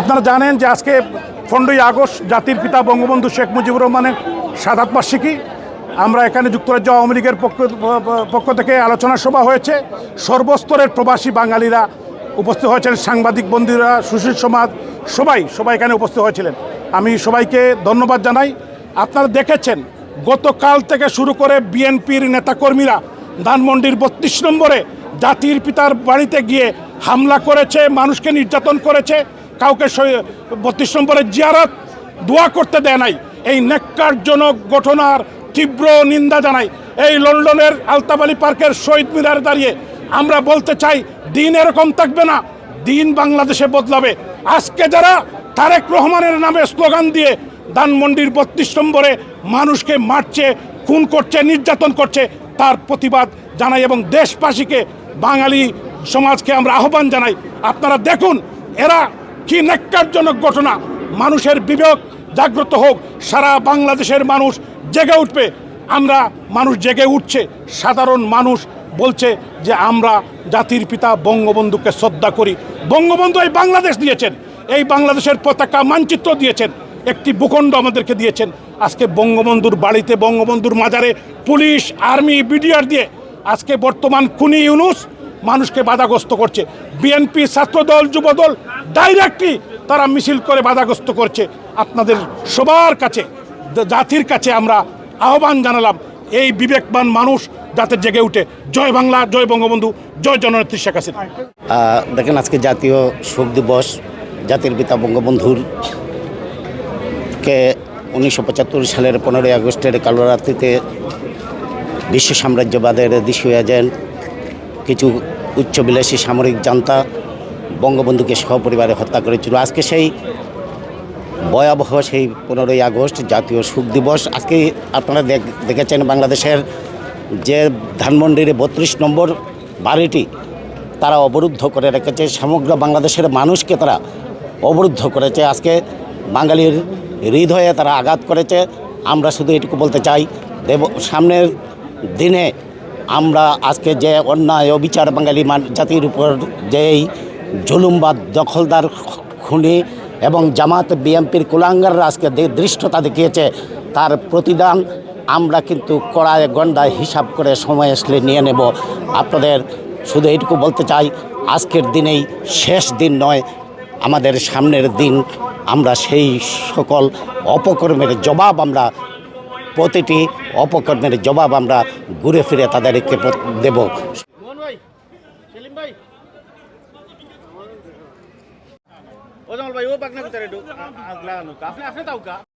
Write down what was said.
আপনারা জানেন যে আজকে পনেরোই আগস্ট জাতির পিতা বঙ্গবন্ধু শেখ মুজিবুর রহমানের সাদাত বার্ষিকী। আমরা এখানে যুক্তরাজ্য আওয়ামী লীগের পক্ষ পক্ষ থেকে আলোচনা সভা হয়েছে। সর্বস্তরের প্রবাসী বাঙালিরা উপস্থিত হয়েছেন, সাংবাদিক বন্ধুরা, সুশীল সমাজ, সবাই সবাই এখানে উপস্থিত হয়েছিলেন। আমি সবাইকে ধন্যবাদ জানাই। আপনারা দেখেছেন, গতকাল থেকে শুরু করে বিএনপির নেতাকর্মীরা ধানমন্ডির বত্রিশ নম্বরে জাতির পিতার বাড়িতে গিয়ে হামলা করেছে, মানুষকে নির্যাতন করেছে। কাউকে বত্রিশ নম্বরে জিয়ারত দোয়া করতে দেয় নাই। এই নেককারজনক ঘটনার তীব্র নিন্দা জানাই। এই লন্ডনের আলতাবালি পার্কের শহীদ মিনারে দাঁড়িয়ে আমরা বলতে চাই, দিন এরকম থাকবে না, দিন বাংলাদেশে বদলাবে। আজকে যারা তারেক রহমানের নামে স্লোগান দিয়ে ধানমন্ডির বত্রিশ নম্বরে মানুষকে মারছে, খুন করছে, নির্যাতন করছে, তার প্রতিবাদ জানাই এবং দেশবাসীকে, বাঙালি সমাজকে আমরা আহ্বান জানাই। আপনারা দেখুন, এরা কি ন্যাক্কারজনক ঘটনা? মানুষের বিবেক জাগ্রত হোক, সারা বাংলাদেশের মানুষ জেগে উঠবে। আমরা মানুষ জেগে উঠছে, সাধারণ মানুষ বলছে যে আমরা জাতির পিতা বঙ্গবন্ধুকে শ্রদ্ধা করি। বঙ্গবন্ধু এই বাংলাদেশ দিয়েছেন, এই বাংলাদেশের পতাকা মানচিত্র দিয়েছেন, একটি ভূখণ্ড আমাদেরকে দিয়েছেন। আজকে বঙ্গবন্ধুর বাড়িতে, বঙ্গবন্ধুর মাজারে পুলিশ, আর্মি, বিডিআর দিয়ে আজকে বর্তমান খুনি ইউনুস মানুষকে বাধাগ্রস্ত করছে। বিএনপি, ছাত্রদল, যুবদল ডাইরেক্টলি তারা মিছিল করে বাধাগ্রস্ত করছে। আপনাদের সবার কাছে জাতির কাছে আমরা আহ্বান জানালাম, এই বিবেকবান মানুষ যাতে জেগে উঠে। জয় বাংলা, জয় বঙ্গবন্ধু, জয় জননেত্রী শেখ হাসিনা। দেখেন আজকে জাতীয় শোক দিবস, জাতির পিতা বঙ্গবন্ধুর কে উনিশশো পঁচাত্তর সালের পনেরোই আগস্টের কালো রাত্রিতে বিশ্ব সাম্রাজ্যবাদের দিশু এজেন্ট কিছু উচ্চবিলাসী সামরিক জান্তা বঙ্গবন্ধুকে সহপরিবারে হত্যা করেছিল। আজকে সেই ভয়াবহ সেই পনেরোই আগস্ট জাতীয় শোক দিবস। আজকে আপনারা দেখ- দেখেছেন বাংলাদেশের যে ধানমন্ডির বত্রিশ নম্বর বাড়িটি, তারা অবরুদ্ধ করে রেখেছে। সমগ্র বাংলাদেশের মানুষকে তারা অবরুদ্ধ করেছে। আজকে বাঙালির হৃদয়ে তারা আঘাত করেছে। আমরা শুধু এটুকু বলতে চাই, দেব, সামনের দিনে আমরা আজকে যে অন্যায় অবিচার বাঙালি জাতির উপর যেই জুলুমবাদ, দখলদার খুনি এবং জামাত বিএমপির কুলাঙ্গাররা আজকে দৃষ্টতা দেখিয়েছে, তার প্রতিদান আমরা কিন্তু কড়ায় গন্ডায় হিসাব করে সময় আসলে নিয়ে নেব। আপনাদের শুধু এইটুকু বলতে চাই, আজকের দিনেই শেষ দিন নয়, আমাদের সামনের দিন, আমরা সেই সকল অপকর্মের জবাব আমরা প্রতিটি অপকর্মের জবাব আমরা ঘুরে ফিরে তাদেরকে দেব ভাই ও আপনি আপনি